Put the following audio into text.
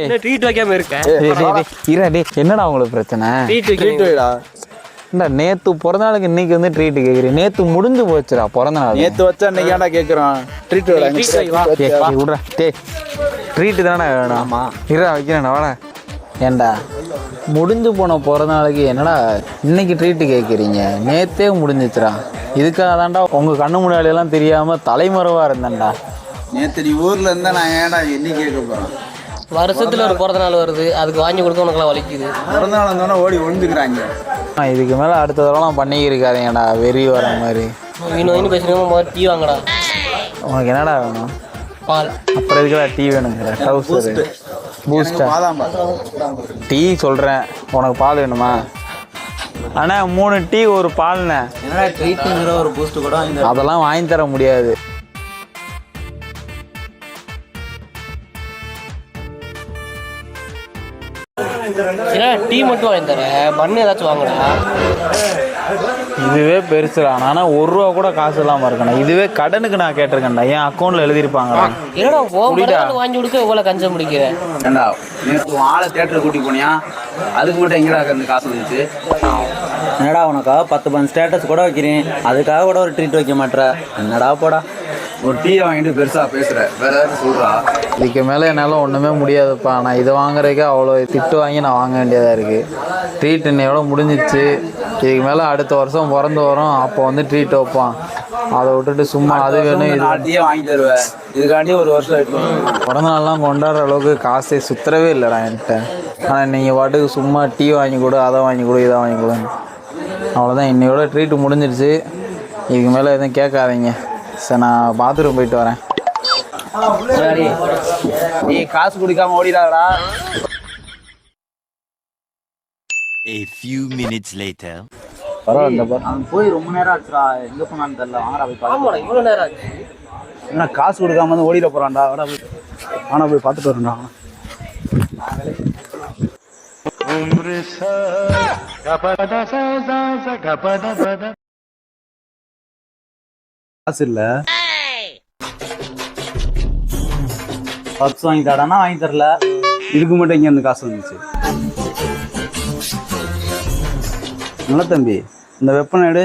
என்ன ட்ரீட் வைக்காம இருக்கேன் என்னடா உங்களுக்கு பிரச்சனை? ட்ரீட் ட்ரீட் வைடா. இந்த நேத்து பிறந்த நாளுக்கு இன்னைக்கு வந்து ட்ரீட் கேக்குறீங்க நேத்து முடிஞ்சு போச்சுடா பிறந்த நாள் நேத்து வச்சா இன்னைக்கு ஏன்டா கேக்குறோம் ட்ரீட் வைடா விட்றா. டேய் ட்ரீட்டு தானே வேணும். ஆமா. இருடா வைக்கிறேன் வாடா. ஏன்டா? முடிஞ்சு போன பிறந்த நாளுக்கு என்னடா இன்னைக்கு ட்ரீட்டு கேட்குறீங்க நேத்தே முடிஞ்சிச்சுடா. இதுக்காக தான்டா உங்கள் கண்ணு முன்னாடி எல்லாம் தெரியாம தலைமறைவா இருந்தேன்டா. நேத்து நீ ஊர்ல இருந்தா நான் ஏன்டா என்ன கேட்க போறேன்? வருஷத்துல ஒரு பிறந்த நாள் வருது அதுக்கு வாங்கி கொடுக்க உனக்குலாம் வலிக்குது. பிறந்த நாள் ஓடி ஒழிஞ்சுக்கிறாங்க ஆ, இதுக்கு மேலே அடுத்த தடவைலாம் பண்ணிக்கிருக்காதீங்கடா வெறி வர மாதிரி. இன்னும் இன்னும் பேசுறீங்க முதல்ல டீ வாங்கடா. உனக்கு என்னடா வேணும்? பால். அப்புறம் எதுக்குடா டீ வேணுங்கிற டவுசர் பூஸ்டா டீ சொல்கிறேன் உனக்கு பால் வேணுமா? அண்ணா மூணு டீ ஒரு பால்ண்ணே. என்னடா ட்ரீட்டுங்கிற ஒரு பூஸ்ட் கூட அதெல்லாம் வாங்கி தர முடியாது. டீ மட்டும் வாங்கி தரேன். பண்ணு ஏதாச்சும் வாங்கடா இதுவே பெருசுடா. ஆனால் ஒரு ரூபா கூட காசு இல்லாமல் இருக்கணும் இதுவே கடனுக்கு நான் கேட்டிருக்கேன்டா. என் அக்கௌண்ட்டில் எழுதியிருப்பாங்கடா. ஓ நாள் வாங்கி கொடுக்க இவ்வளோ கஞ்சம் முடிக்கிறேன் ஏண்டா நேற்று ஆளை தேட்டருக்கு கூட்டி போனியா? அதுக்கு மட்டும் எங்கடா அந்த காசு வந்துச்சு? என்னடா உனக்காக பத்து பன் ஸ்டேட்டஸ் கூட வைக்கிறேன். அதுக்காக கூட ஒரு ட்ரீட் வைக்க மாட்ற. என்னடா போடா? ஒரு டீயை வாங்கிட்டு பெருசா பேசுற. வேற ஏதாவது சொல்றா? இதுக்கு மேலே என்னால் ஒன்றுமே முடியாதுப்பா. நான் இதை வாங்குறதுக்கே அவ்வளோ திட்டு வாங்கி நான் வாங்க வேண்டியதாக இருக்குது ட்ரீட் இன்னையோட முடிஞ்சிச்சு இதுக்கு மேலே அடுத்த வருஷம் பிறந்து வரும். அப்போ வந்து ட்ரீட் வைப்பான். அதை விட்டுட்டு சும்மா அது வேணும் இது டீயை வாங்கி தருவேன். இதுக்காண்டி ஒரு வருஷம் எடுத்து பிறந்த நாள்லாம் கொண்டாடுற அளவுக்கு காசே சுத்தரவே இல்லைடா என்கிட்ட. ஆனால் நீங்கள் பாட்டுக்கு சும்மா டீ வாங்கி கொடு அதை வாங்கி கொடு இதை வாங்கி கொடுன்னு. அவ்வளோதான் இன்னையோட ட்ரீட் முடிஞ்சிருச்சு. இதுக்கு மேலே எதுவும் கேட்காதீங்க. சரி நான் பாத்ரூம் போயிட்டு வரேன். சரி. நீ காசு குடிக்காம ஓடிடாதடா. A few minutes later. பரவாயில்ல அவன் போய் ரொம்ப நேரம் ஆச்சுடா. எங்க போனான்னு தெரியல. வாங்கடா போய் பார்க்கலாம். ஆமாடா இவ்வளோ நேரம் ஆச்சு. என்ன காசு கொடுக்காம வந்து ஓடிட போறான்டா. வாடா போய் ஆனா போய் பார்த்துட்டு வரேன்டா. காசு இல்ல. பப்ஸ் வாங்கி தடானா வாங்கி தரல. இதுக்கு மட்டும் இங்க இருந்து காசு வந்துச்சு. நல்ல தம்பி இந்த வெப்பனை எடு.